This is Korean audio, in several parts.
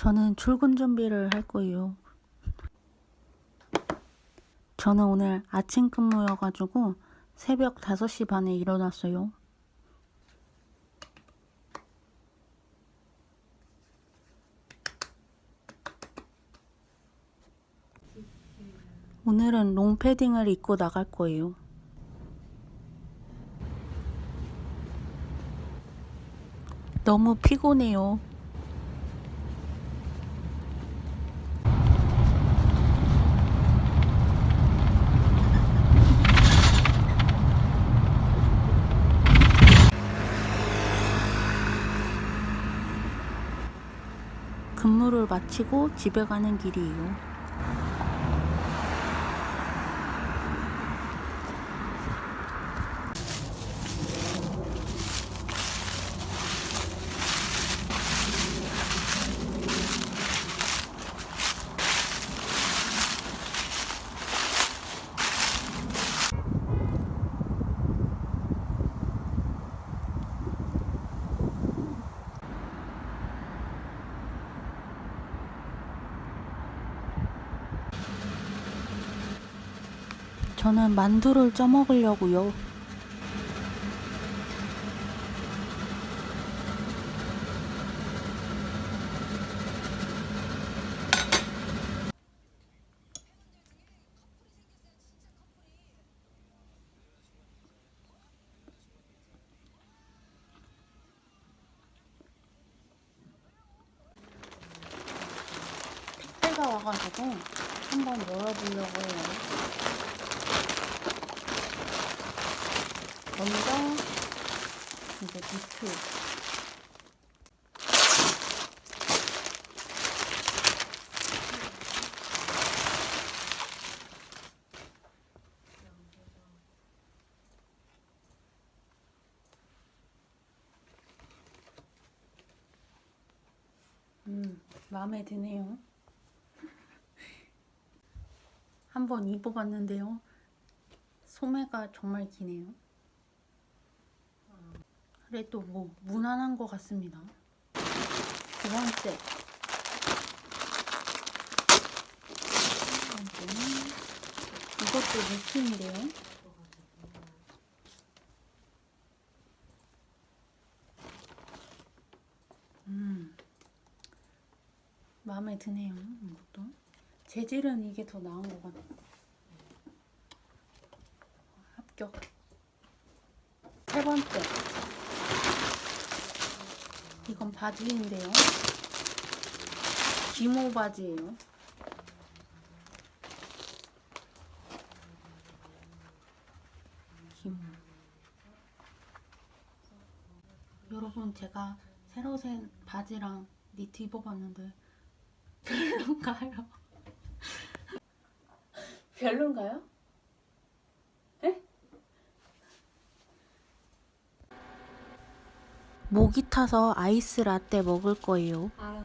저는 출근 준비를 할 거예요. 저는 오늘 아침 근무여가지고 새벽 5시 반에 일어났어요. 오늘은 롱패딩을 입고 나갈 거예요. 너무 피곤해요. 근무를 마치고 집에 가는 길이에요. 저는 만두를 쪄 먹으려고요. 택배가 와가지고 한번 열어보려고 해요. 먼저 이제 비트. 음 마음에 드네요. 한번 입어봤는데요. 소매가 정말 기네요 그래도 뭐 무난한 것 같습니다. 두 번째. 이거는 이것도 느낌이래요. 음, 마음에 드네요. 이것도 재질은 이게 더 나은 것 같아요. 합격. 세 번째. 이건 바지인데요. 기모 바지예요. 기모. 여러분 제가 새로 산 바지랑 니트 입어봤는데 별론가요? 별론가요? 목이 타서 아이스 라떼 먹을 거예요. 어,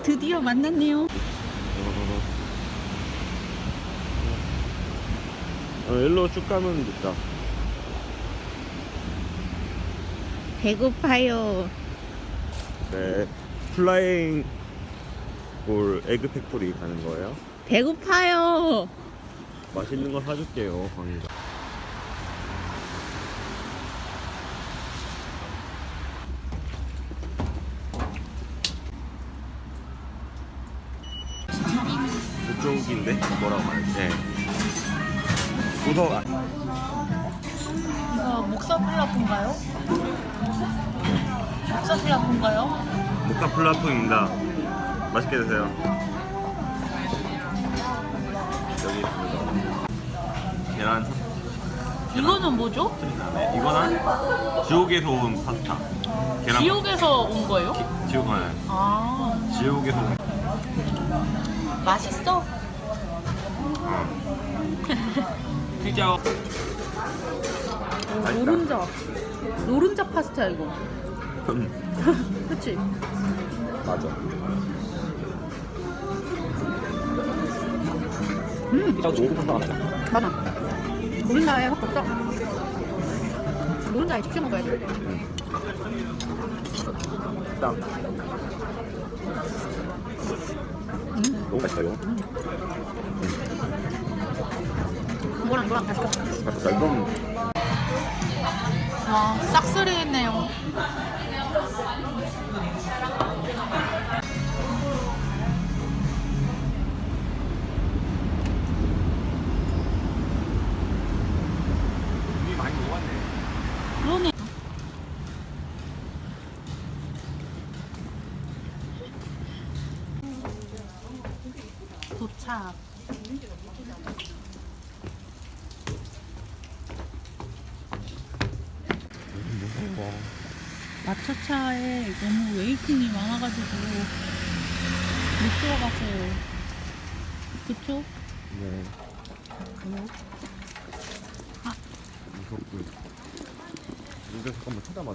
어 드디어 만났네요. 어, 일로 쭉 가면 됐다. 배고파요. 네. 플라잉 올 에그 팩토리 가는 거예요? 배고파요. 맛있는 거 사줄게요, 광희가. 그쪽인데? 뭐라고 말했지? 네. 도서관. 이거 목사 플라프인가요? 목사 플라프인가요? 모카 플라프입니다. 맛있게 드세요. 여기 있습니다. 계란 이거는 뭐죠? 네, 이거는 지옥에서 온 파스타. 계란 지옥에서 온 거예요? 지옥 네. 아 지옥에서 온. 맛있어? 피자. 오, 노른자. 노른자 파스타 이거. 음, 그치? 맞아. 음 피자 너무 같아. 맞아. 노른자에 확 덥다. 노른자에 직접 먹어야 돼. 땀. 이거. 이거랑 이거랑 다 시켜. 맛있다 이건 와 싹쓸이 했네요. 마차차에 너무 웨이팅이 많아가지고 못 들어갔어요. 그쵸? 네. 그래요? 무섭고. 이거 잠깐만 쳐다봐.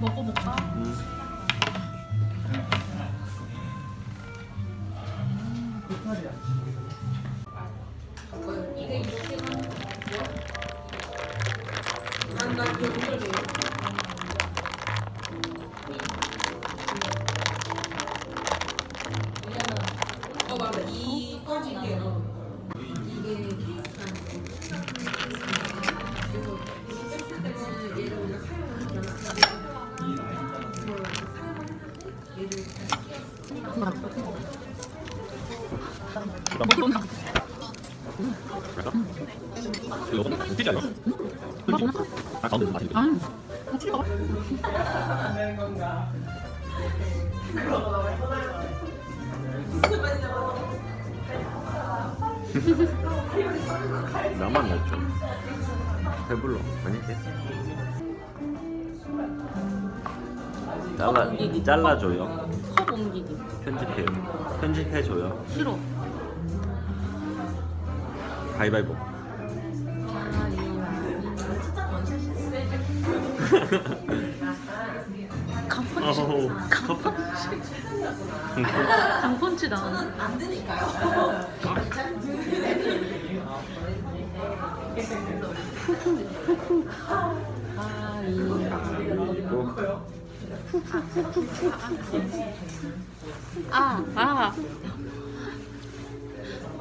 먹어볼까? 음. 이거 감사합니다. 나만 날죠. 배불러. 아니. 잘라. 잘라줘요. 컵 옮기기. 편집해요. 편집해줘요. 싫어. 가위바위보. 강펀치. 강펀치다. 아, 아.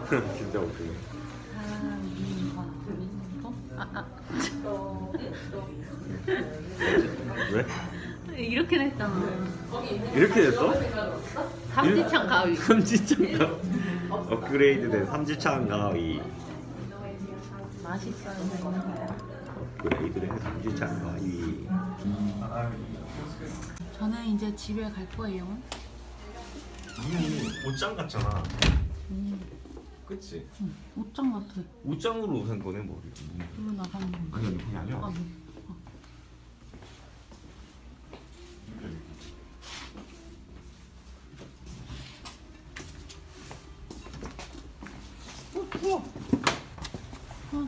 진짜 웃기네. 왜? 이렇게 했잖아. 이렇게 됐어? 삼지창 가위. 삼지창 가위. 업그레이드 된 삼지창 가위. 맛있어요. 업그레이드 된 삼지창 가위. 저는 이제 집에 갈 거예요. 눈이 옷장 같잖아. 음, 그치? 응. 옷장 같아. 옷장으로 산 거네 머리. 이거 나가는 거. 아니 아니 그게 아니. 아, 네. 추워. 어,